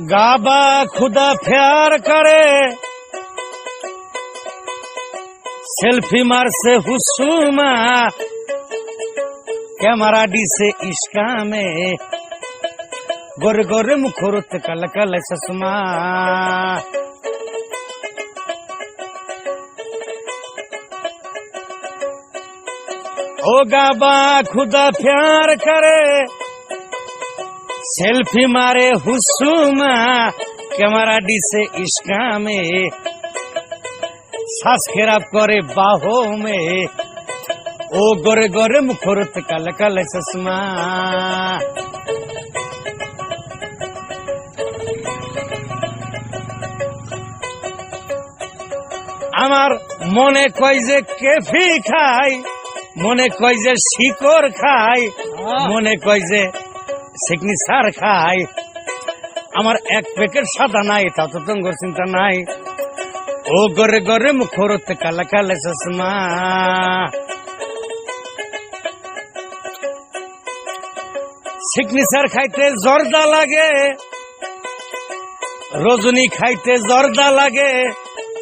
गाबा खुदा प्यार करे। सेल्फी मार से हुसूमा कैमरा डी से इश्का में। गोर गोर मुखरुत कल कल ससमा। ओ गाबा खुदा प्यार करे। সেলফি মারে হুসুমা ক্যামেরা দিছে ইসকামে শ্বাস খেরাপ করে বাহো মে ও গরে গরে মুখরত কাল কাল চশমা। আমার মনে কয় যে কেফি খাই মনে কয় যে শিকর খাই মনে কয় যে সিগনেচার খাই। আমার এক প্যাকেট সাদা নাই, তা তো চিন্তা নাই। ও গরে গরে মুখরত কালা কালা চশমা। সিগনেচার খাইতে জর্দা লাগে, রজনী খাইতে জর্দা লাগে,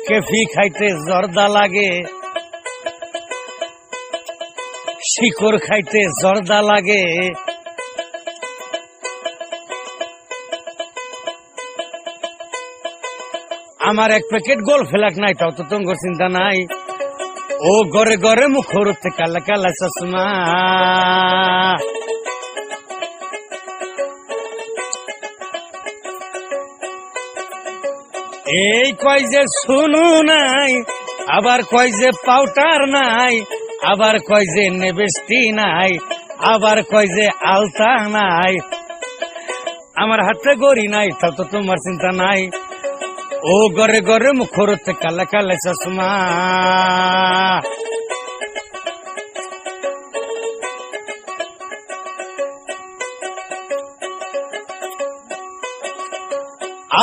কেফি খাইতে জর্দা লাগে। শিকড় খাইতে জর্দা লাগে। আমার এক প্যাকেট গোল ফেলাক নাই, তাও তো তোমার চিন্তা নাই। ও গরে গরে মুখর কালা কালা চশমা। এই কয় যে শুনু নাই, আবার কয় যে পাউটার নাই, আবার কয় যে নেবেস্টি নাই, আবার কয় যে আলতা নাই। আমার হাতে গড়ি নাই তা তো তোমার চিন্তা নাই। ও গরে গরে মুখরতে কালা কালা চশমা।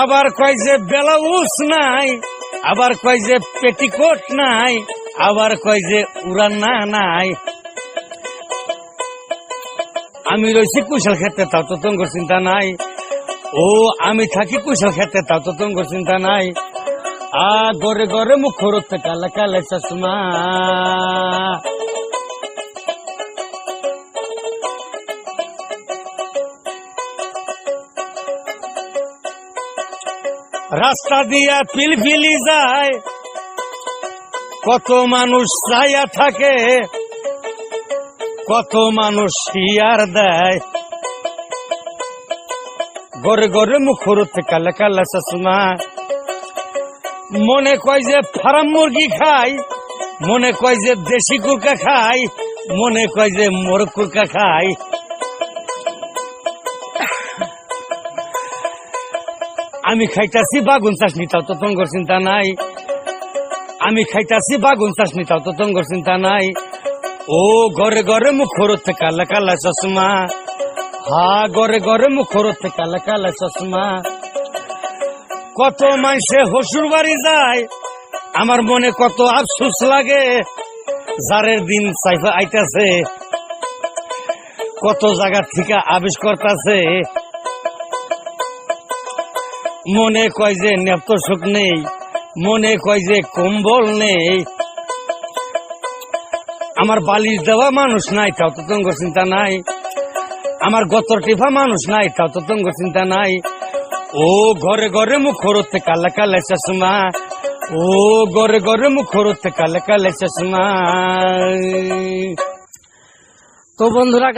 আবার কয় যে বেলাউস নাই, আবার কয় যে পেটিকোট নাই, আবার কয় যে উড়ান্না নাই। আমি রয়েছি কুশল ক্ষেত্রে, তাও তো তোমার চিন্তা নাই। ও, আমি থাকি কুশল খেতে, তাও তো তোমার চিন্তা নাই। আ, গরে গরে মুখ রতে কালে কালে চশমা রাস্তা দিয়া পিলপিলি যায়। কত মানুষ চাইয়া থাকে, কত মানুষ শিয়ার দেয়। গরে গরে মুখরতে কালা কালা চশমা মনে কয় যে ফার্ম মুরগি খাই, মনে কয় যে দেশি কুকা খাই, মনে কয় যে মোর কুকা খাই। আমি খাইতাছি, বাগুন চাষনি তাও তো তোমার চিন্তা নাই। আমি খাইতাছি, বাগুন চাষনি তাও তো তোমার চিন্তা নাই। ও ঘরে ঘরে মুখরতে কালা কালা চশমা হা গরে গরে মুখরতে কালা কালা চশমা। কত মানুষে হসুর বাড়ি যায়, আমার মনে কত আফসুস লাগে জারের দিন সাইফা আইতাছে, কত জায়গা থেকে আবিষ করতেছে। মনে কয় যে নেপ্ত সুখ নেই, মনে কয় যে কম্বল নেই। আমার বালিশ দেওয়া মানুষ নাই, তাও তো চিন্তা নাই। আমার গতর টিফা মানুষ নাই, তাও তো তঙ্গ চিন্তা নাই। ও ঘরে ঘরে মুখরতে কালে কালে চশমা ও ঘরে ঘরে মুখরতে কালে কালে চশমা তো বন্ধুরা